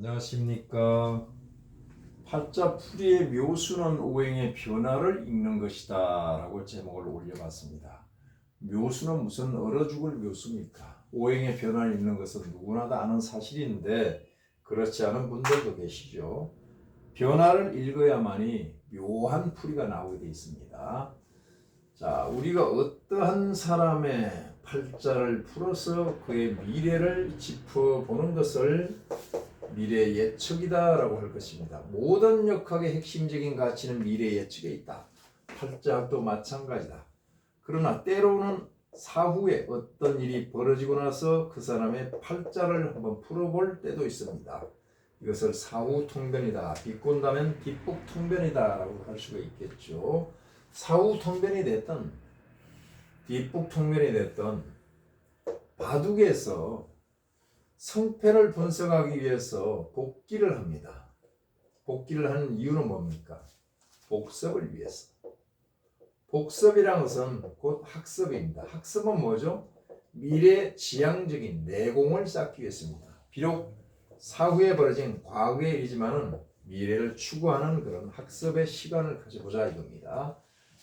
안녕하십니까. 팔자 풀이의 묘수는 오행의 변화를 읽는 것이다 라고 제목을 올려봤습니다. 묘수는 무슨 얼어 죽을 묘수입니까? 오행의 변화를 읽는 것은 누구나 다 아는 사실인데 그렇지 않은 분들도 계시죠. 변화를 읽어야만이 묘한 풀이가 나오게 되어 있습니다. 자, 우리가 어떠한 사람의 팔자를 풀어서 그의 미래를 짚어보는 것을 미래 예측이다라고 할 것입니다. 모든 역학의 핵심적인 가치는 미래 예측에 있다. 팔자학도 마찬가지다. 그러나 때로는 사후에 어떤 일이 벌어지고 나서 그 사람의 팔자를 한번 풀어볼 때도 있습니다. 이것을 사후 통변이다. 비꼰다면 뒷북 통변이다라고 할 수가 있겠죠. 사후 통변이 됐던 뒷북 통변이 됐던 바둑에서 성패를 분석하기 위해서 복기를 합니다. 복기를 하는 이유는 뭡니까? 복습을 위해서. 복습이란 것은 곧 학습입니다. 학습은 뭐죠? 미래 지향적인 내공을 쌓기 위해서입니다. 비록 사후에 벌어진 과거의 일이지만은 미래를 추구하는 그런 학습의 시간을 가져보자 이겁니다.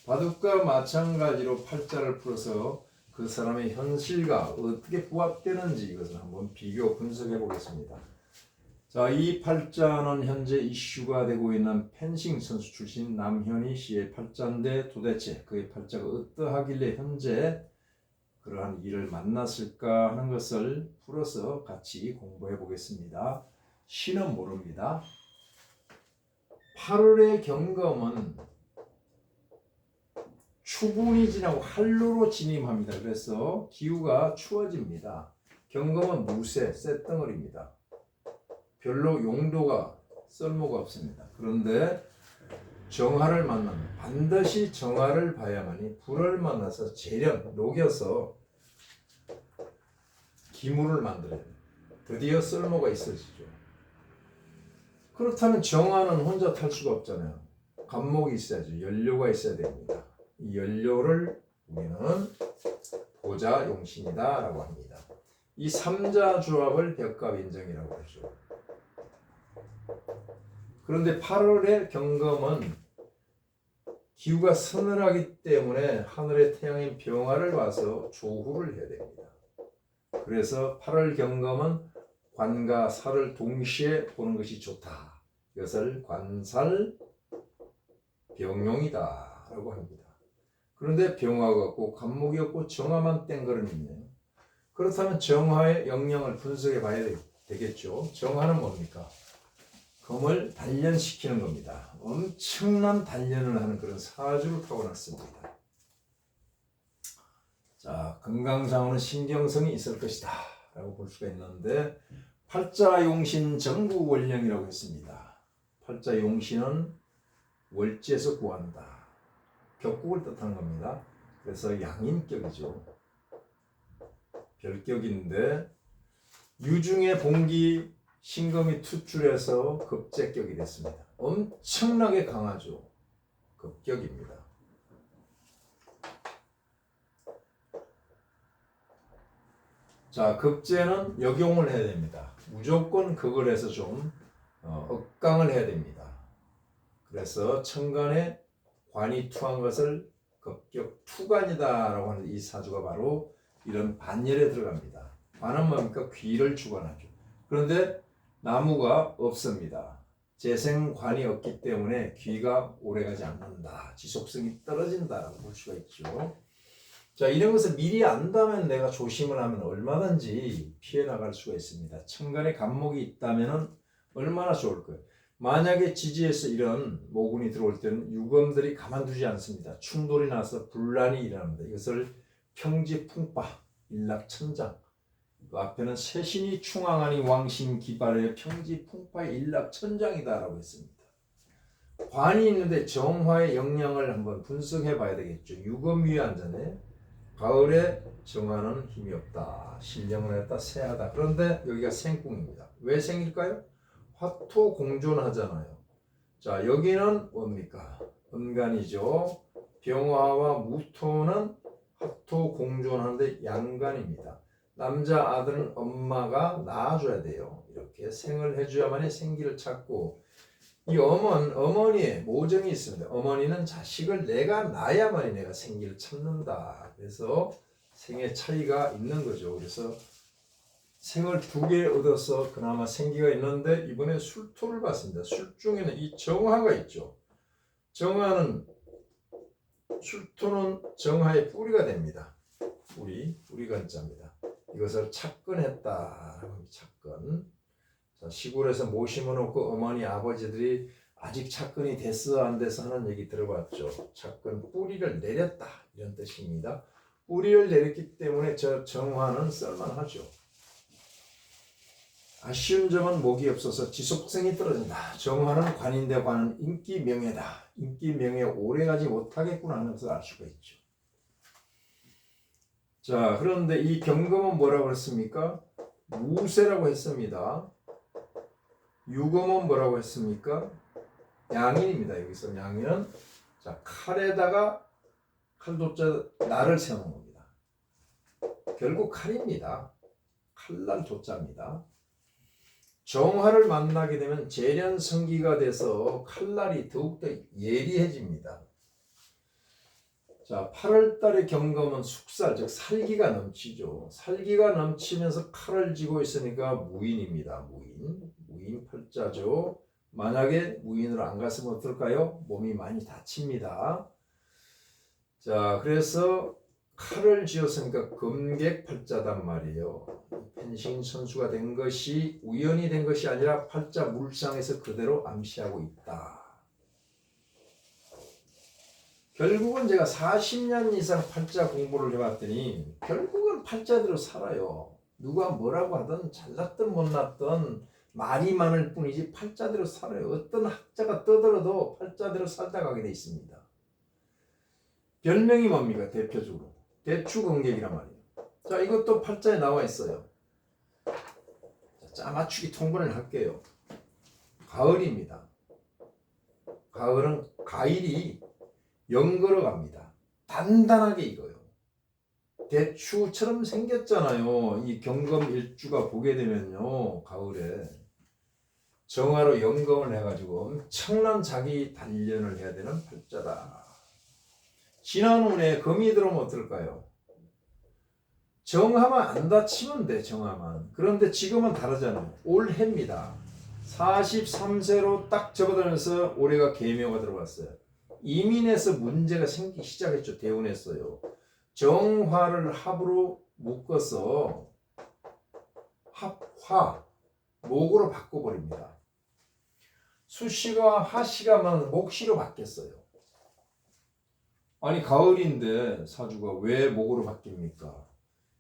바둑과 마찬가지로 팔자를 풀어서 그 사람의 현실과 어떻게 부합되는지 이것을 한번 비교 분석해 보겠습니다. 자, 이 팔자는 현재 이슈가 되고 있는 펜싱 선수 출신 남현희 씨의 팔자인데 도대체 그의 팔자가 어떠하길래 현재 그러한 일을 만났을까 하는 것을 풀어서 같이 공부해 보겠습니다. 시는 모릅니다. 8월의 경검은 추분이 지나고 한로로 진임합니다. 그래서 기후가 추워집니다. 경검은 무쇠, 쇳덩어리입니다. 별로 용도가 쓸모가 없습니다. 그런데 정화를 만나면 반드시 정화를 봐야만이 불을 만나서 재련, 녹여서 기물을 만들어야 돼요. 드디어 쓸모가 있어지죠. 그렇다면 정화는 혼자 탈 수가 없잖아요. 감목이 있어야죠. 연료가 있어야 됩니다. 이 연료를 우리는 보자 용신이다라고 합니다. 이 삼자 조합을 벽갑 인정이라고 하죠. 그런데 8월의 경검은 기후가 서늘하기 때문에 하늘의 태양인 병화를 와서 조후를 해야 됩니다. 그래서 8월 경검은 관과 살을 동시에 보는 것이 좋다. 이것을 관살 병용이다라고 합니다. 그런데 병화가 없고 간목이 없고 정화만 땡그름 있네요. 그렇다면 정화의 영역을 분석해 봐야 되겠죠. 정화는 뭡니까? 검을 단련시키는 겁니다. 엄청난 단련을 하는 그런 사주를 타고났습니다. 자, 건강상으로는 신경성이 있을 것이다. 라고 볼 수가 있는데, 팔자 용신 정구 원령이라고 했습니다. 팔자 용신은 월지에서 구한다. 격국을 뜻하는 겁니다. 그래서 양인격이죠. 별격인데 유중의 봉기 신금이 투출해서 급제격이 됐습니다. 엄청나게 강하죠. 급격입니다. 자, 급제는 역용을 해야 됩니다. 무조건 그걸 해서 좀 어, 억강을 해야 됩니다. 그래서 천간에 관이 투한 것을 급격 투관이다라고 하는 이 사주가 바로 이런 반열에 들어갑니다. 관은 뭡니까? 귀를 주관하죠. 그런데 나무가 없습니다. 재생관이 없기 때문에 귀가 오래가지 않는다. 지속성이 떨어진다라고 볼 수가 있죠. 자, 이런 것을 미리 안다면 내가 조심을 하면 얼마든지 피해 나갈 수가 있습니다. 천간에 간목이 있다면 얼마나 좋을 거예요. 만약에 지지에서 이런 모군이 들어올 때는 유검들이 가만두지 않습니다. 충돌이 나서 분란이 일어납니다. 이것을 평지풍파, 일락천장. 그 앞에는 세신이 충항하니 왕신 기발의 평지풍파의 일락천장이다라고 했습니다. 관이 있는데 정화의 영향을 한번 분석해 봐야 되겠죠. 유검 위에 앉아네. 가을에 정화는 힘이 없다. 신령을 했다. 새하다. 그런데 여기가 생궁입니다. 왜 생일까요? 화토 공존하잖아요. 자, 여기는 뭡니까? 음간이죠. 병화와 무토는 화토 공존하는데 양간입니다. 남자 아들은 엄마가 낳아줘야 돼요. 이렇게 생을 해줘야만이 생기를 찾고 이 어머니, 어머니의 모정이 있습니다. 어머니는 자식을 내가 낳아야만이 내가 생기를 찾는다. 그래서 생의 차이가 있는 거죠. 그래서 생을 두 개 얻어서 그나마 생기가 있는데 이번에 술토를 봤습니다. 술 중에는 이 정화가 있죠. 정화는 술토는 정화의 뿌리가 됩니다. 뿌리, 뿌리가 자입니다. 이것을 착근했다. 착근. 자, 시골에서 모 심어놓고 어머니 아버지들이 아직 착근이 됐어 안 돼서 하는 얘기 들어봤죠. 착근 뿌리를 내렸다 이런 뜻입니다. 뿌리를 내렸기 때문에 저 정화는 쓸만하죠. 아쉬운 점은 목이 없어서 지속성이 떨어진다. 정화는 관인대 관은 인기 명예다. 인기 명예 오래가지 못하겠구나 하는 것을 알 수가 있죠. 자, 그런데 이 경금은 뭐라고 그랬습니까? 무쇠라고 했습니다. 유금은 뭐라고 했습니까? 양인입니다. 여기서 양인은 자 칼에다가 칼도자 날을 세우는 겁니다. 결국 칼입니다. 칼날 도자입니다. 정화를 만나게 되면 재련 성기가 돼서 칼날이 더욱더 예리해집니다. 자, 8월 달의 경금은 숙살, 즉 살기가 넘치죠. 살기가 넘치면서 칼을 쥐고 있으니까 무인입니다. 무인, 무인 팔자죠. 만약에 무인으로 안 갔으면 어떨까요? 몸이 많이 다칩니다. 자, 그래서 칼을 쥐었으니까 금객 팔자단 말이에요. 펜싱 선수가 된 것이 우연이 된 것이 아니라 팔자 물상에서 그대로 암시하고 있다. 결국은 제가 40년 이상 팔자 공부를 해봤더니 결국은 팔자대로 살아요. 누가 뭐라고 하든 잘났든 못났든 말이 많을 뿐이지 팔자대로 살아요. 어떤 학자가 떠들어도 팔자대로 살다 가게 돼 있습니다. 별명이 뭡니까? 대표적으로 대추공객이란 말이에요. 자 이것도 팔자에 나와 있어요. 자, 짜맞추기 통분을 할게요. 가을입니다. 가을은 가일이 연걸어 갑니다. 단단하게 익어요. 대추처럼 생겼잖아요. 이 경금 일주가 보게 되면요. 가을에 정화로 연금을 해가지고 엄청난 자기 단련을 해야 되는 팔자다. 지난 운에 금이 들어오면 어떨까요? 정화만 안 다치면 돼, 정화만. 그런데 지금은 다르잖아요. 올해입니다. 43세로 딱 접어들면서 올해가 개묘가 들어갔어요. 이민에서 문제가 생기기 시작했죠. 대운에서요. 정화를 합으로 묶어서 합화 목으로 바꿔버립니다. 수시가 하시가만 목시로 바뀌었어요. 아니 가을인데 사주가 왜 목으로 바뀝니까?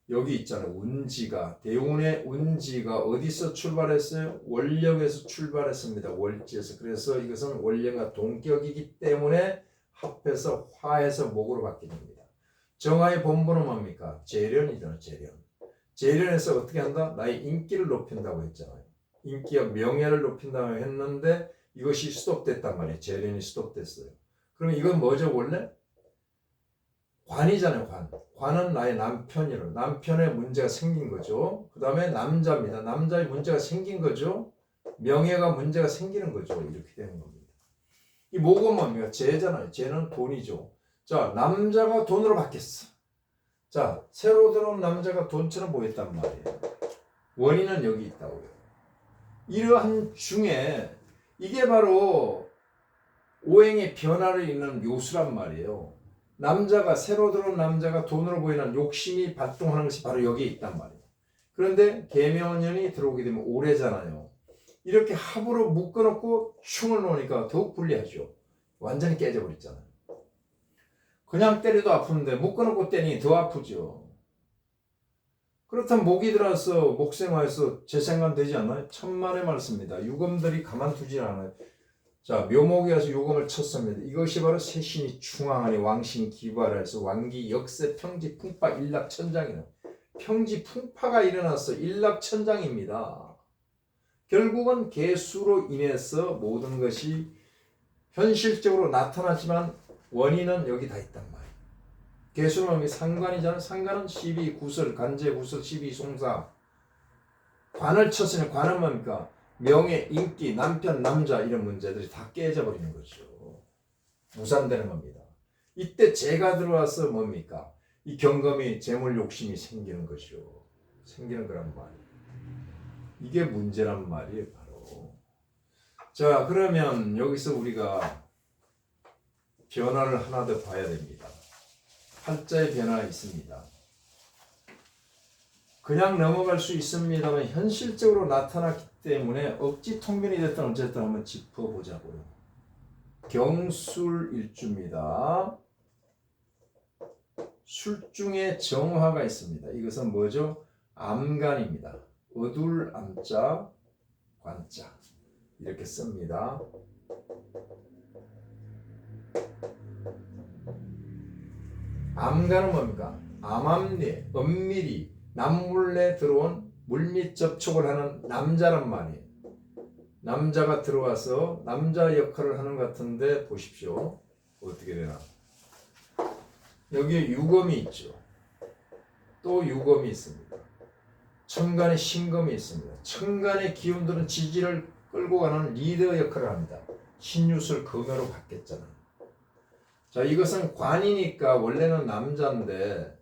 여기 있잖아요. 운지가 대운의 운지가 어디서 출발했어요? 원령에서 출발했습니다. 월지에서 그래서 이것은 원령과 동격이기 때문에 합해서 화해서 목으로 바뀌는 겁니다. 정화의 본분은 뭡니까? 재련이잖아요. 재련. 재련에서 어떻게 한다? 나의 인기를 높인다고 했잖아요. 인기와 명예를 높인다고 했는데 이것이 스톱됐단 말이에요. 재련이 스톱됐어요. 그러면 이건 뭐죠 원래? 관이잖아요, 관. 관은 나의 남편이로. 남편의 문제가 생긴 거죠. 그 다음에 남자입니다. 남자의 문제가 생긴 거죠. 명예가 문제가 생기는 거죠. 이렇게 되는 겁니다. 이 목은 뭡니까? 재잖아요. 재는 돈이죠. 자, 남자가 돈으로 바뀌었어. 자, 새로 들어온 남자가 돈처럼 보였단 말이에요. 원인은 여기 있다고요. 이러한 중에 이게 바로 오행의 변화를 잇는 요수란 말이에요. 남자가 새로 들어온 남자가 돈으로 보이는 욕심이 발동하는 것이 바로 여기에 있단 말이에요. 그런데 개명년이 들어오게 되면 오래잖아요. 이렇게 합으로 묶어놓고 충을 놓으니까 더욱 불리하죠. 완전히 깨져버렸잖아요. 그냥 때려도 아픈데 묶어놓고 때리니 더 아프죠. 그렇다면 목이 들어서 목생화에서 재생관 되지 않나요? 천만의 말씀입니다. 유검들이 가만두지 않아요. 자, 묘목에 와서 요금을 쳤습니다. 이것이 바로 세신이 중앙하니 왕신 기발해서 왕기 역세 평지 풍파 일락 천장이는 평지 풍파가 일어나서 일락 천장입니다. 결국은 개수로 인해서 모든 것이 현실적으로 나타나지만 원인은 여기 다 있단 말이에요. 개수는 상관이잖아. 상관은 12 구설, 간제 구설, 12 송사. 관을 쳤으니 관은 뭡니까? 명예, 인기, 남편, 남자 이런 문제들이 다 깨져 버리는 거죠. 무산되는 겁니다. 이때 재가 들어와서 뭡니까? 이 경금이 재물 욕심이 생기는 거죠. 생기는 거란 말이에요. 이게 문제란 말이에요, 바로. 자, 그러면 여기서 우리가 변화를 하나 더 봐야 됩니다. 팔자의 변화가 있습니다. 그냥 넘어갈 수 있습니다만 현실적으로 나타났기 때문에 억지 통변이 됐든 어쨌든 한번 짚어보자고요. 경술일주입니다. 술중에 정화가 있습니다. 이것은 뭐죠? 암간입니다. 어둘 암자 관자 이렇게 씁니다. 암간은 뭡니까? 암암리, 엄밀히 남몰래 들어온 물밑 접촉을 하는 남자란 말이에요. 남자가 들어와서 남자 역할을 하는 것 같은데 보십시오. 어떻게 되나? 여기에 유검이 있죠. 또 유검이 있습니다. 천간에 신검이 있습니다. 천간의 기운들은 지지를 끌고 가는 리더 역할을 합니다. 신유술 금요로 바뀌었잖아요. 자, 이것은 관이니까 원래는 남자인데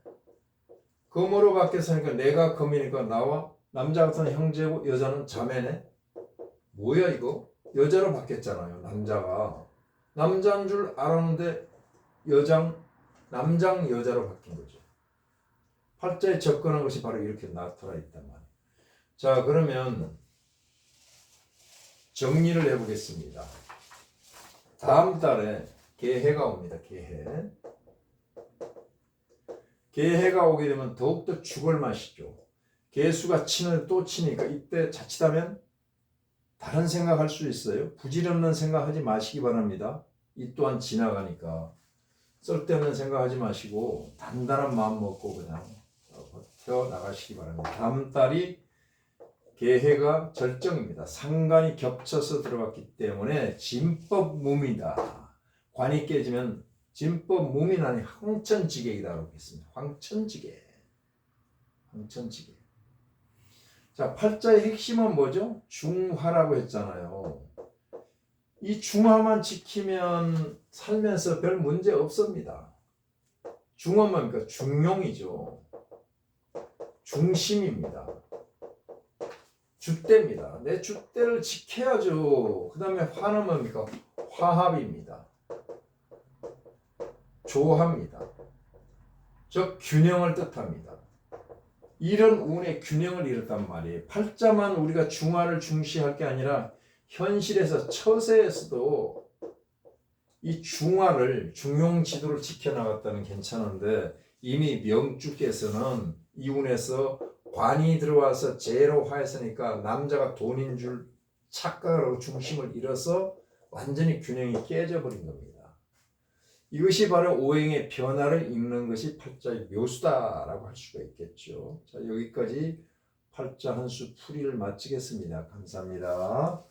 금으로 바뀌었으니까 내가 금이니까 나와 남자 같은 형제고 여자는 자매네. 뭐야 이거? 여자로 바뀌었잖아요. 남자가 남자인 줄 알았는데 여장 남장 여자로 바뀐 거죠. 팔자에 접근한 것이 바로 이렇게 나타나 있단 말이에요. 자, 그러면 정리를 해보겠습니다. 다음 달에 개해가 옵니다. 개해. 개해가 오게 되면 더욱더 죽을 맛이죠. 개수가 치는 또 치니까 이때 자칫하면 다른 생각할 수 있어요. 부질없는 생각하지 마시기 바랍니다. 이 또한 지나가니까 쓸데없는 생각하지 마시고 단단한 마음 먹고 그냥 버텨 나가시기 바랍니다. 다음 달이 개해가 절정입니다. 상관이 겹쳐서 들어갔기 때문에 진법 몸이다. 관이 깨지면 진법 몸이 나니 황천지객이다 그러겠습니다. 황천지객. 황천지객. 자, 팔자의 핵심은 뭐죠? 중화라고 했잖아요. 이 중화만 지키면 살면서 별 문제 없습니다. 중화는 뭡니까? 중용이죠. 중심입니다. 주대입니다. 내 주대를 지켜야죠. 그 다음에 화는 뭡니까? 화합입니다. 조합니다. 즉 균형을 뜻합니다. 이런 운의 균형을 이뤘단 말이에요. 팔자만 우리가 중화를 중시할 게 아니라 현실에서 처세에서도 이 중화를 중용 지도를 지켜나갔다는 괜찮은데 이미 명주께서는 이 운에서 관이 들어와서 제로 화했으니까 남자가 돈인 줄 하고 중심을 잃어서 완전히 균형이 깨져버린 겁니다. 이것이 바로 오행의 변화를 읽는 것이 팔자의 묘수다라고 할 수가 있겠죠. 자, 여기까지 팔자 한 수 풀이를 마치겠습니다. 감사합니다.